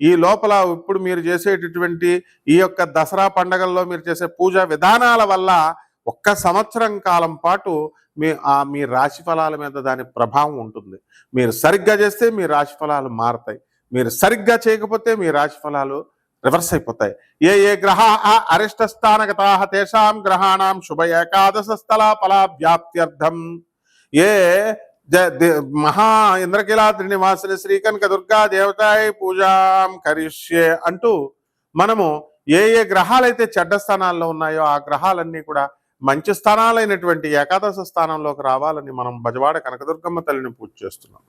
ఈ లోపల ఇప్పుడు మీరు చేసేటటువంటి ఈ యొక్క దసరా పండగల్లో మీరు చేసే పూజా విధానాల వల్ల ఒక్క సంవత్సరం కాలం పాటు మీ ఆ మీ రాశి ఫలాల మీద దాని ప్రభావం ఉంటుంది. మీరు సరిగ్గా చేస్తే మీ రాశి ఫలాలు మారుతాయి. మీరు సరిగ్గా చేయకపోతే మీ రాశి ఫలాలు రివర్స్ అయిపోతాయి. ఏ ఏ గ్రహ అరిష్ట స్థానగతా తేషాం గ్రహాణం శుభ ఏకాదశ స్థల ఫలాభ్యాప్త్యర్థం. ఏ మహా ఇంద్రకీలాద్రి శ్రీ శ్రీకనక దుర్గా దేవతాయ పూజాం కరిష్యే అంటూ మనము ఏ ఏ గ్రహాలైతే చెడ్డ స్థానాల్లో ఉన్నాయో ఆ గ్రహాలన్నీ కూడా మంచి స్థానాలైనటువంటి ఏకాదశ స్థానంలోకి రావాలని మనం బజవాడ కనకదుర్గమ్మ తల్లిని పూజ చేస్తున్నాం.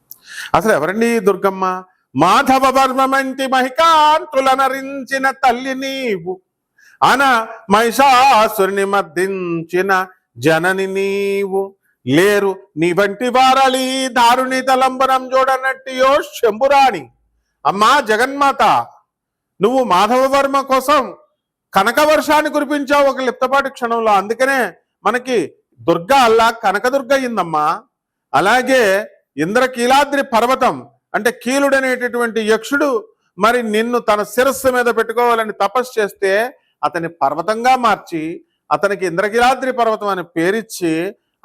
అసలు ఎవరండి దుర్గమ్మ? మాధవ వర్మంటి మంతి మహికాంతులనరించిన తల్లి నీవు. అన మహిషాసుని మర్దించిన జనని నీవు. లేరు నీ వంటి వారలి దారుని తలంబరం చూడనట్టియో శంభురాణి. అమ్మా జగన్మాత నువ్వు మాధవవర్మ కోసం కనక వర్షాన్ని కురిపించావు ఒక లిప్తపాటి క్షణంలో. అందుకనే మనకి దుర్గ అల్లా కనకదుర్గ అయిందమ్మా. అలాగే ఇంద్రకీలాద్రి పర్వతం అంటే కీలుడనేటటువంటి యక్షుడు మరి నిన్ను తన శిరస్సు మీద పెట్టుకోవాలని తపస్సు చేస్తే అతని పర్వతంగా మార్చి అతనికి ఇంద్రకీలాద్రి పర్వతం అని పేరిచ్చి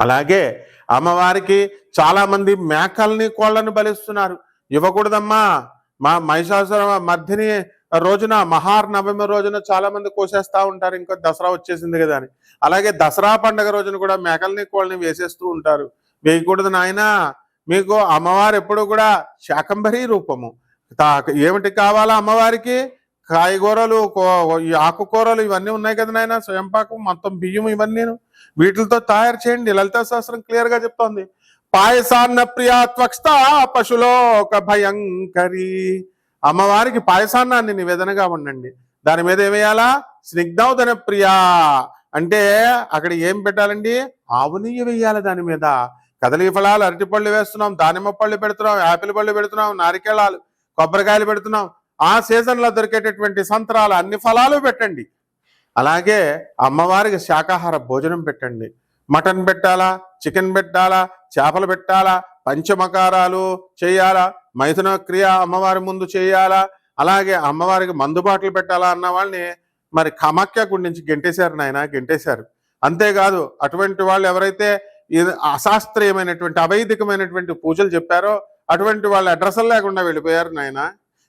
అలాగే అమ్మవారికి చాలామంది మేకల్ని కోళ్ళను బలిస్తున్నారు. ఇవ్వకూడదమ్మా. మా మహిషాసుర మధ్యని రోజున మహానవమి రోజున చాలా మంది ఉంటారు. ఇంకా దసరా వచ్చేసింది కదా అని. అలాగే దసరా పండగ రోజున కూడా మేకల్ని కోళ్ళని వేసేస్తూ ఉంటారు. వేయకూడదు నాయన. మీకు అమ్మవారు ఎప్పుడు కూడా శాకంబరీ రూపము. ఏమిటి కావాలా అమ్మవారికి? కాయగూరలు కో- ఈ ఆకుకూరలు ఇవన్నీ ఉన్నాయి కదా నాయన స్వయంపాకం మొత్తం బియ్యం ఇవన్నీ వీటితో తయారు చేయండి లలితా శాస్త్రం క్లియర్గా చెప్తోంది. పాయసాన్న ప్రియా త్వక్స్త పశులోక భయంకరి. అమ్మవారికి పాయసాన్నాన్ని నివేదనగా ఉండండి. దాని మీద ఏమేయాలా? స్నిగ్ధౌదన ప్రియా. అంటే అక్కడ ఏం పెట్టాలండి? ఆవు నెయ్యి వేయాలి దాని మీద. కదలి ఫలాలు అరటిపళ్ళు వేస్తున్నాం దానిమ్మ పళ్ళు పెడుతున్నాం యాపిల్ పళ్ళు పెడుతున్నాం నారికేళాలు కొబ్బరికాయలు పెడుతున్నాం. ఆ సీజన్లో దొరికేటటువంటి సంతరాలు అన్ని ఫలాలు పెట్టండి. అలాగే అమ్మవారికి శాకాహార భోజనం పెట్టండి. మటన్ పెట్టాలా? చికెన్ పెట్టాలా? చేపలు పెట్టాలా? పంచమకారాలు చేయాలా? మైథున క్రియ అమ్మవారి ముందు చేయాలా? అలాగే అమ్మవారికి మందుబాట్లు పెట్టాలా అన్న వాళ్ళని మరి కమాఖ్య గుడి నుంచి గెంటేశారు నాయన గెంటేశారు. అంతేకాదు అటువంటి వాళ్ళు ఎవరైతే ఇది అశాస్త్రీయమైనటువంటి అవైదికమైనటువంటి పూజలు చెప్పారో అటువంటి వాళ్ళ అడ్రస్ లేకుండా వెళ్ళిపోయారు నాయన.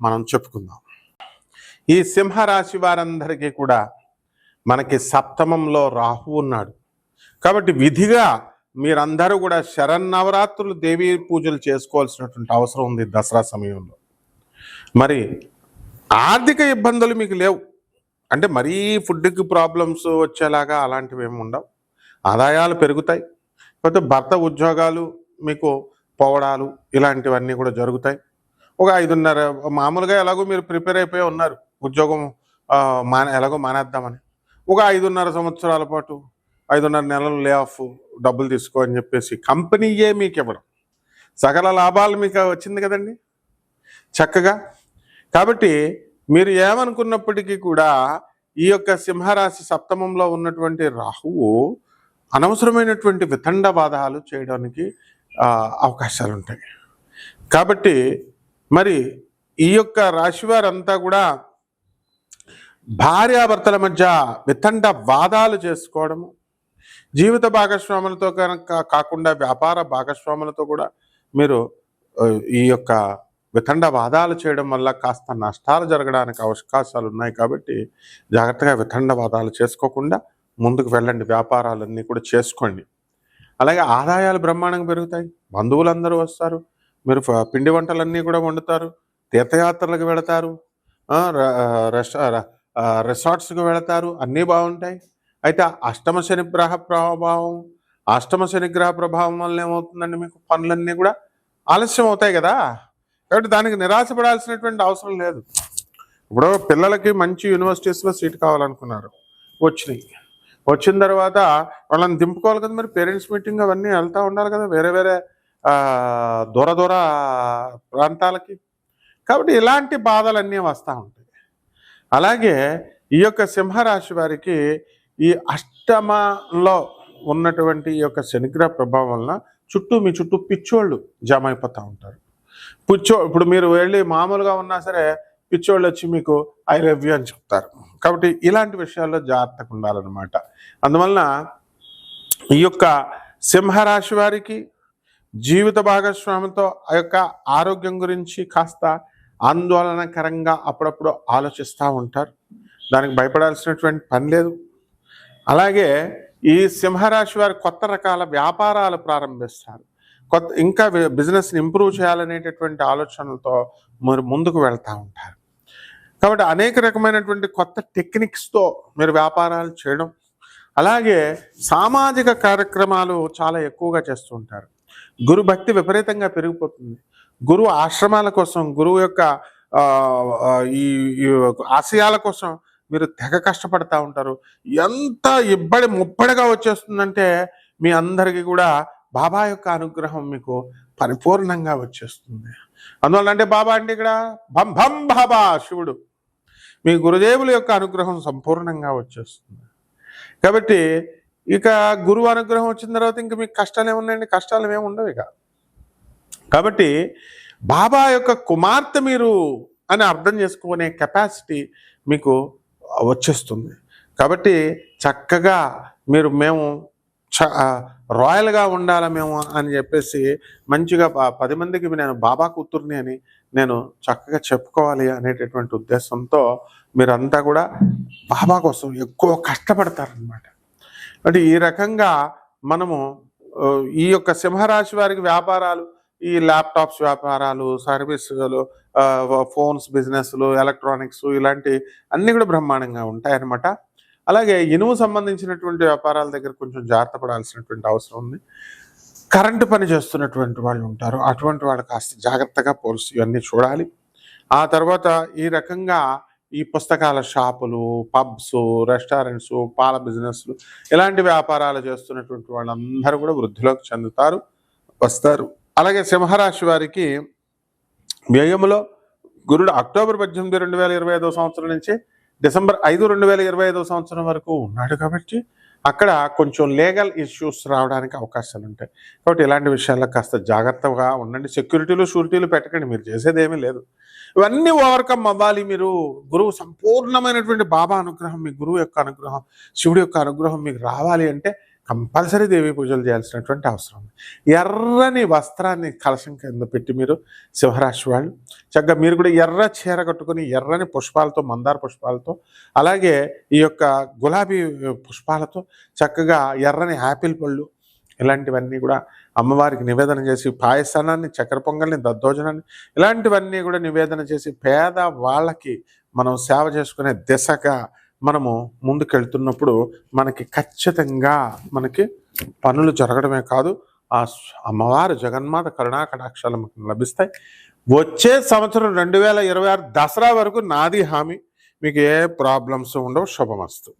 మనం చెప్పుకుందాం. ఈ సింహరాశి వారందరికీ కూడా మనకి సప్తమంలో రాహు ఉన్నాడు. కాబట్టి విధిగా మీరందరూ కూడా శరన్నవరాత్రులు దేవీ పూజలు చేసుకోవాల్సినటువంటి అవసరం ఉంది దసరా సమయంలో. మరి ఆర్థిక ఇబ్బందులు మీకు లేవు. అంటే మరీ ఫుడ్కి ప్రాబ్లమ్స్ వచ్చేలాగా అలాంటివి ఏమి ఉండవు. ఆదాయాలు పెరుగుతాయి. కాకపోతే భర్త ఉద్యోగాలు మీకు పోవడాలు ఇలాంటివన్నీ కూడా జరుగుతాయి. ఒక ఐదున్నర మామూలుగా ఎలాగో మీరు ప్రిపేర్ అయిపోయి ఉన్నారు. ఉద్యోగం ఆ, మానే ఎలాగో మానేద్దామని. ఒక ఐదున్నర సంవత్సరాల పాటు ఐదున్నర నెలలు లే ఆఫ్ డబ్బులు తీసుకో అని చెప్పేసి కంపెనీయే మీకు ఇవ్వడం సకల లాభాలు మీకు వచ్చింది కదండి? చక్కగా. కాబట్టి మీరు ఏమనుకున్నప్పటికీ కూడా ఈ యొక్క సింహరాశి సప్తమంలో ఉన్నటువంటి రాహువు అనవసరమైనటువంటి వితండవాదాలు చేయడానికి అవకాశాలు ఉంటాయి కాబట్టి మరి ఈ యొక్క రాశివారంతా కూడా భార్యాభర్తల మధ్య వితండ వాదాలు చేసుకోవడము జీవిత భాగస్వాములతో కనుక కాకుండా వ్యాపార భాగస్వాములతో కూడా మీరు ఈ యొక్క వితండ వాదాలు చేయడం వల్ల కాస్త నష్టాలు జరగడానికి అవకాశాలు ఉన్నాయి కాబట్టి జాగ్రత్తగా వితండ వాదాలు చేసుకోకుండా ముందుకు వెళ్ళండి వ్యాపారాలన్నీ కూడా చేసుకోండి. అలాగే ఆదాయాలు బ్రహ్మాండంగా పెరుగుతాయి బంధువులందరూ వస్తారు మీరు పిండి వంటలన్నీ కూడా వండుతారు తీర్థయాత్రలకు వెళతారు రిసార్ట్స్కి వెళతారు అన్నీ బాగుంటాయి. అయితే అష్టమ శని గ్రహ ప్రభావం అష్టమ శని గ్రహ ప్రభావం వల్ల ఏమవుతుందండి మీకు? పనులన్నీ కూడా ఆలస్యం అవుతాయి కదా? కాబట్టి దానికి నిరాశపడాల్సినటువంటి అవసరం లేదు. ఇప్పుడు పిల్లలకి మంచి యూనివర్సిటీస్లో సీట్ కావాలనుకున్నారు వచ్చినాయి. వచ్చిన తర్వాత వాళ్ళని దింపుకోవాలి కదా మరి పేరెంట్స్ మీటింగ్ అవన్నీ వెళ్తూ ఉండాలి కదా వేరే వేరే దూర దూర ప్రాంతాలకి. కాబట్టి ఇలాంటి బాధలన్నీ వస్తూ ఉంటాయి. అలాగే ఈ యొక్క సింహరాశి వారికి ఈ అష్టమలో ఉన్నటువంటి ఈ యొక్క శనిగ్రహ ప్రభావం వలన చుట్టూ మీ చుట్టూ పిచ్చోళ్ళు జమ అయిపోతూ ఉంటారు. పిచ్చో ఇప్పుడు మీరు వెళ్ళి మామూలుగా ఉన్నా సరే పిచ్చోళ్ళు వచ్చి మీకు ఐ లవ్ యూ అని చెప్తారు. కాబట్టి ఇలాంటి విషయాల్లో జాగ్రత్తగా ఉండాలన్నమాట. అందువలన ఈ యొక్క సింహరాశి వారికి జీవిత భాగస్వామితో ఆ యొక్క ఆరోగ్యం గురించి కాస్త ఆందోళనకరంగా అప్పుడప్పుడు ఆలోచిస్తూ ఉంటారు. దానికి భయపడాల్సినటువంటి పని లేదు. అలాగే ఈ సింహరాశి వారు కొత్త రకాల వ్యాపారాలు ప్రారంభిస్తారు. కొత్త ఇంకా బిజినెస్ని ఇంప్రూవ్ చేయాలనేటటువంటి ఆలోచనలతో మరి ముందుకు వెళ్తూ ఉంటారు. కాబట్టి అనేక రకమైనటువంటి కొత్త టెక్నిక్స్తో మీరు వ్యాపారాలు చేయడం. అలాగే సామాజిక కార్యక్రమాలు చాలా ఎక్కువగా చేస్తూ ఉంటారు. గురు భక్తి విపరీతంగా పెరిగిపోతుంది. గురువు ఆశ్రమాల కోసం గురువు యొక్క ఈ ఈ ఆశయాల కోసం మీరు తెగ కష్టపడతా ఉంటారు. ఎంత ఇబ్బడి ముప్పడిగా వచ్చేస్తుందంటే మీ అందరికీ కూడా బాబా యొక్క అనుగ్రహం మీకు పరిపూర్ణంగా వచ్చేస్తుంది. అందువల్ల అంటే బాబా అంటే ఇక్కడ భం భం బాబా శివుడు. మీ గురుదేవుల యొక్క అనుగ్రహం సంపూర్ణంగా వచ్చేస్తుంది. కాబట్టి ఇక గురువు అనుగ్రహం వచ్చిన తర్వాత ఇంకా మీకు కష్టాలు ఏమున్నాయండి కష్టాలు ఏమి ఉండవు ఇక. కాబట్టి బాబా యొక్క కుమార్తె మీరు అని అర్థం చేసుకునే కెపాసిటీ మీకు వచ్చేస్తుంది. కాబట్టి చక్కగా మీరు మేము చ రాయల్గా ఉండాలి మేము అని చెప్పేసి మంచిగా పది మందికి నేను బాబా కూతుర్ని అని నేను చక్కగా చెప్పుకోవాలి అనేటటువంటి ఉద్దేశంతో మీరంతా కూడా బాబా కోసం ఎక్కువ కష్టపడతారనమాట అంటే ఈ రకంగా మనము ఈ యొక్క సింహరాశి వారికి వ్యాపారాలు ఈ ల్యాప్టాప్స్ వ్యాపారాలు సర్వీసులు ఫోన్స్ బిజినెస్లు ఎలక్ట్రానిక్స్ ఇలాంటి అన్నీ కూడా బ్రహ్మాండంగా ఉంటాయన్నమాట. అలాగే ఇనుము సంబంధించినటువంటి వ్యాపారాల దగ్గర కొంచెం జాగ్రత్త పడాల్సినటువంటి అవసరం ఉంది. కరెంటు పని చేస్తున్నటువంటి వాళ్ళు ఉంటారు. అటువంటి వాళ్ళు కాస్త జాగ్రత్తగా పోల్స్ ఇవన్నీ చూడాలి. ఆ తర్వాత ఈ రకంగా ఈ పుస్తకాల షాపులు పబ్స్ రెస్టారెంట్స్ పాల బిజినెస్లు ఇలాంటి వ్యాపారాలు చేస్తున్నటువంటి వాళ్ళందరూ కూడా వృద్ధిలోకి చెందుతారు వస్తారు. అలాగే సింహరాశి వారికి వ్యయములో గురుడు అక్టోబర్ పద్దెనిమిది రెండు వేల ఇరవై ఐదో సంవత్సరం నుంచి డిసెంబర్ ఐదు రెండు వేల ఇరవై ఐదో సంవత్సరం వరకు ఉన్నాడు కాబట్టి అక్కడ కొంచెం లీగల్ ఇష్యూస్ రావడానికి అవకాశాలు ఉంటాయి. కాబట్టి ఇలాంటి విషయాల్లో కాస్త జాగ్రత్తగా ఉండండి. సెక్యూరిటీలు షూరిటీలు పెట్టకండి. మీరు చేసేది ఏమీ లేదు. ఇవన్నీ ఓవర్కమ్ అవ్వాలి మీరు. గురువు సంపూర్ణమైనటువంటి బాబా అనుగ్రహం మీ గురువు యొక్క అనుగ్రహం శివుడి యొక్క అనుగ్రహం మీకు రావాలి అంటే కంపల్సరీ దేవి పూజలు చేయాల్సినటువంటి అవసరం ఉంది. ఎర్రని వస్త్రాన్ని కలశం కింద పెట్టి మీరు సింహరాశి వాళ్ళు చక్కగా మీరు కూడా ఎర్ర చీర కట్టుకొని ఎర్రని పుష్పాలతో మందార పుష్పాలతో అలాగే ఈ యొక్క గులాబీ పుష్పాలతో చక్కగా ఎర్రని యాపిల్ పళ్ళు ఇలాంటివన్నీ కూడా అమ్మవారికి నివేదన చేసి పాయసానాన్ని చక్కెర పొంగల్ని దద్దోజనాన్ని ఇలాంటివన్నీ కూడా నివేదన చేసి పేద వాళ్ళకి మనం సేవ చేసుకునే దిశగా మనము ముందుకెళ్తున్నప్పుడు మనకి ఖచ్చితంగా మనకి పనులు జరగడమే కాదు ఆ అమ్మవారు జగన్మాత కరుణా కటాక్షాలు మనకు లభిస్తాయి. వచ్చే సంవత్సరం రెండు వేల ఇరవై ఆరు దసరా వరకు నాది హామీ. మీకు ఏ ప్రాబ్లమ్స్ ఉండవు శుభమస్తు.